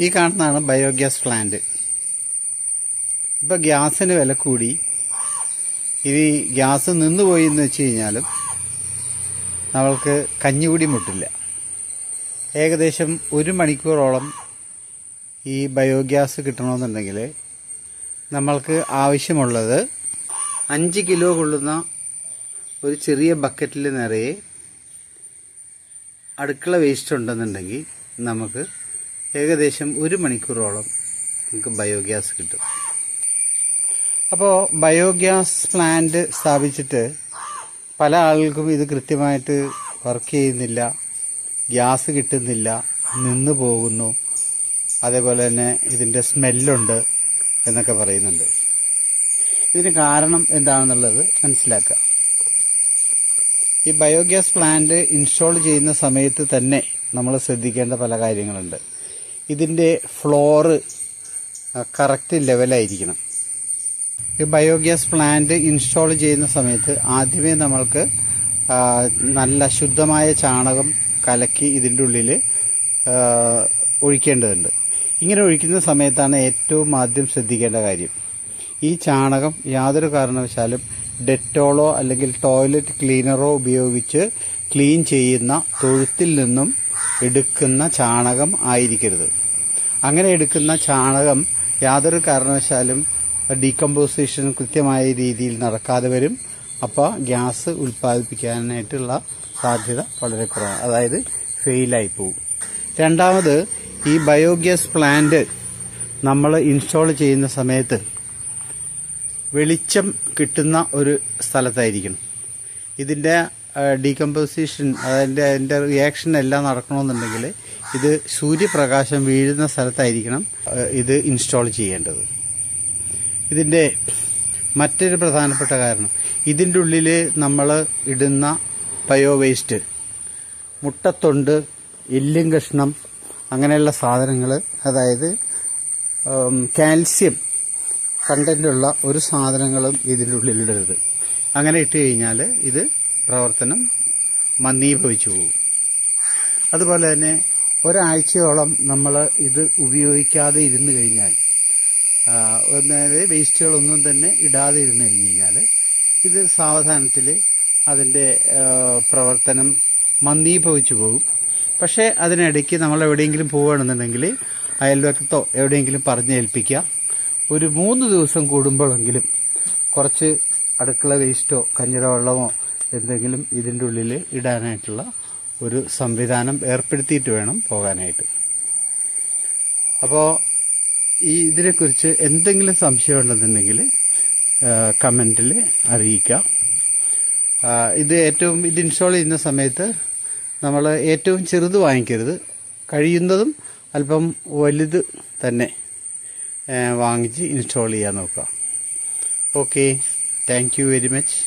ഈ കാണുന്നതാണ് biogas plant. ഇപ്പോൾ ഗ്യാസിന് വില കൂടി. ഇത് ഗ്യാസ് നിന്നുപോയി എന്ന് വെച്ച് കഴിഞ്ഞാലും നമ്മൾക്ക് കഞ്ഞികൂടി മുട്ടില്ല. ഏകദേശം ഒരു മണിക്കൂറോളം ഈ ബയോഗ്യാസ് കിട്ടണമെന്നുണ്ടെങ്കിൽ നമ്മൾക്ക് ആവശ്യമുള്ളത് അഞ്ച് കിലോ കൊള്ളുന്ന ഒരു ചെറിയ ബക്കറ്റിൽ നിറയെ അടുക്കള വേസ്റ്റ് ഉണ്ടെന്നുണ്ടെങ്കിൽ നമുക്ക് ഏകദേശം ഒരു മണിക്കൂറോളം നമുക്ക് ബയോഗ്യാസ് കിട്ടും. അപ്പോൾ ബയോഗ്യാസ് പ്ലാന്റ് സ്ഥാപിച്ചിട്ട് പല ആളുകൾക്കും ഇത് കൃത്യമായിട്ട് വർക്ക് ചെയ്യുന്നില്ല ഗ്യാസ് കിട്ടുന്നില്ല നിന്ന് പോകുന്നു. അതേപോലെ തന്നെ ഇതിന്റെ സ്മെല്ലുണ്ട് എന്നൊക്കെ പറയുന്നുണ്ട്. ഇതിന് കാരണം എന്താണെന്നുള്ളത് മനസ്സിലാക്കുക. ഈ ബയോഗ്യാസ് പ്ലാന്റ് ഇൻസ്റ്റാൾ ചെയ്യുന്ന സമയത്ത് തന്നെ നമ്മൾ ശ്രദ്ധിക്കേണ്ട പല കാര്യങ്ങളുണ്ട്. ഇതിന്റെ ഫ്ലോറ് കറക്റ്റ് ലെവലായിരിക്കണം ഈ ബയോഗ്യാസ് പ്ലാന്റ് ഇൻസ്റ്റാൾ ചെയ്യുന്ന സമയത്ത് ആദ്യമേ നമ്മൾക്ക് നല്ല ശുദ്ധമായ ചാണകം കലക്കി ഇതിന്റെ ഉള്ളിൽ ഒഴിക്കേണ്ടതുണ്ട്. ഇങ്ങനെ ഒഴിക്കുന്ന സമയത്താണ് ഏറ്റവും ആദ്യം ശ്രദ്ധിക്കേണ്ട കാര്യം. ഈ ചാണകം യാതൊരു കാരണവശാലും ഡെറ്റോളോ അല്ലെങ്കിൽ ടോയ്ലറ്റ് ക്ലീനറോ ഉപയോഗിച്ച് ക്ലീൻ ചെയ്യുന്ന തൊഴുത്തിൽ നിന്നും എടുക്കുന്ന ചാണകം ആയിരിക്കരുത്. അങ്ങനെ എടുക്കുന്ന ചാണകം യാതൊരു കാരണവശാലും ഡീകമ്പോസിഷൻ കൃത്യമായ രീതിയിൽ നടക്കാതെ വരും. അപ്പോൾ ഗ്യാസ് ഉൽപ്പാദിപ്പിക്കാനായിട്ടുള്ള സാധ്യത വളരെ കുറവാണ് അതായത് ഫെയിലായി പോകും. രണ്ടാമത് ഈ ബയോഗ്യാസ് പ്ലാന്റ് നമ്മൾ ഇൻസ്റ്റാൾ ചെയ്യുന്ന സമയത്ത് വെളിച്ചം കിട്ടുന്ന ഒരു സ്ഥലത്തായിരിക്കണം. ഇതിന്റെ ഡീകമ്പോസിഷൻ അതിന്റെ അതിന്റെ റിയാക്ഷൻ എല്ലാം നടക്കണമെന്നുണ്ടെങ്കിൽ ഇത് സൂര്യപ്രകാശം വീഴുന്ന സ്ഥലത്തായിരിക്കണം ഇത് ഇൻസ്റ്റാൾ ചെയ്യേണ്ടത്. ഇതിന്റെ മറ്റൊരു പ്രധാനപ്പെട്ട കാരണം ഇതിന്റെ ഉള്ളിൽ നമ്മൾ ഇടുന്ന ബയോ വേസ്റ്റ് മുട്ടത്തൊണ്ട് എല്ലും കഷ്ണം അങ്ങനെയുള്ള സാധനങ്ങൾ അതായത് കാൽസ്യം കണ്ടന്റുള്ള ഒരു സാധനങ്ങളും ഇതിന്റെ ഉള്ളിലിടരുത്. അങ്ങനെ ഇട്ട് കഴിഞ്ഞാൽ ഇത് പ്രവർത്തനം മന്ദീഭവിച്ചു പോകും. അതുപോലെ തന്നെ ഒരാഴ്ചയോളം നമ്മൾ ഇത് ഉപയോഗിക്കാതെ ഇരുന്നു കഴിഞ്ഞാൽ അതായത് വേസ്റ്റുകളൊന്നും തന്നെ ഇടാതെ ഇരുന്നു കഴിഞ്ഞ് കഴിഞ്ഞാൽ ഇത് സാവധാനത്തിൽ അതിന്റെ പ്രവർത്തനം മന്ദീഭവിച്ചു പോകും. പക്ഷേ അതിനിടയ്ക്ക് നമ്മൾ എവിടെയെങ്കിലും പോവുകയാണെന്നുണ്ടെങ്കിൽ അയൽവക്കത്തോ എവിടെയെങ്കിലും പറഞ്ഞേൽപ്പിക്കുക ഒരു മൂന്ന് ദിവസം കൂടുമ്പോഴെങ്കിലും കുറച്ച് അടുക്കള വേസ്റ്റോ കഞ്ഞിട വെള്ളമോ എന്തെങ്കിലും ഇതിന്റെ ഉള്ളിൽ ഇടാനായിട്ടുള്ള ഒരു സംവിധാനം ഏർപ്പെടുത്തിയിട്ട് വേണം പോകാനായിട്ട്. അപ്പോൾ ഈ ഇതിനെക്കുറിച്ച് എന്തെങ്കിലും സംശയം ഉണ്ടെന്നുണ്ടെങ്കിൽ കമന്റിൽ അറിയിക്കാം ഇത് ഏറ്റവും ഇത് ഇൻസ്റ്റാൾ ചെയ്യുന്ന സമയത്ത് നമ്മൾ ഏറ്റവും ചെറുത് വാങ്ങിക്കരുത്. കഴിയുന്നതും അല്പം വലുത് തന്നെ വാങ്ങിച്ച് ഇൻസ്റ്റാൾ ചെയ്യാൻ നോക്കുക. Okay. Thank you very much.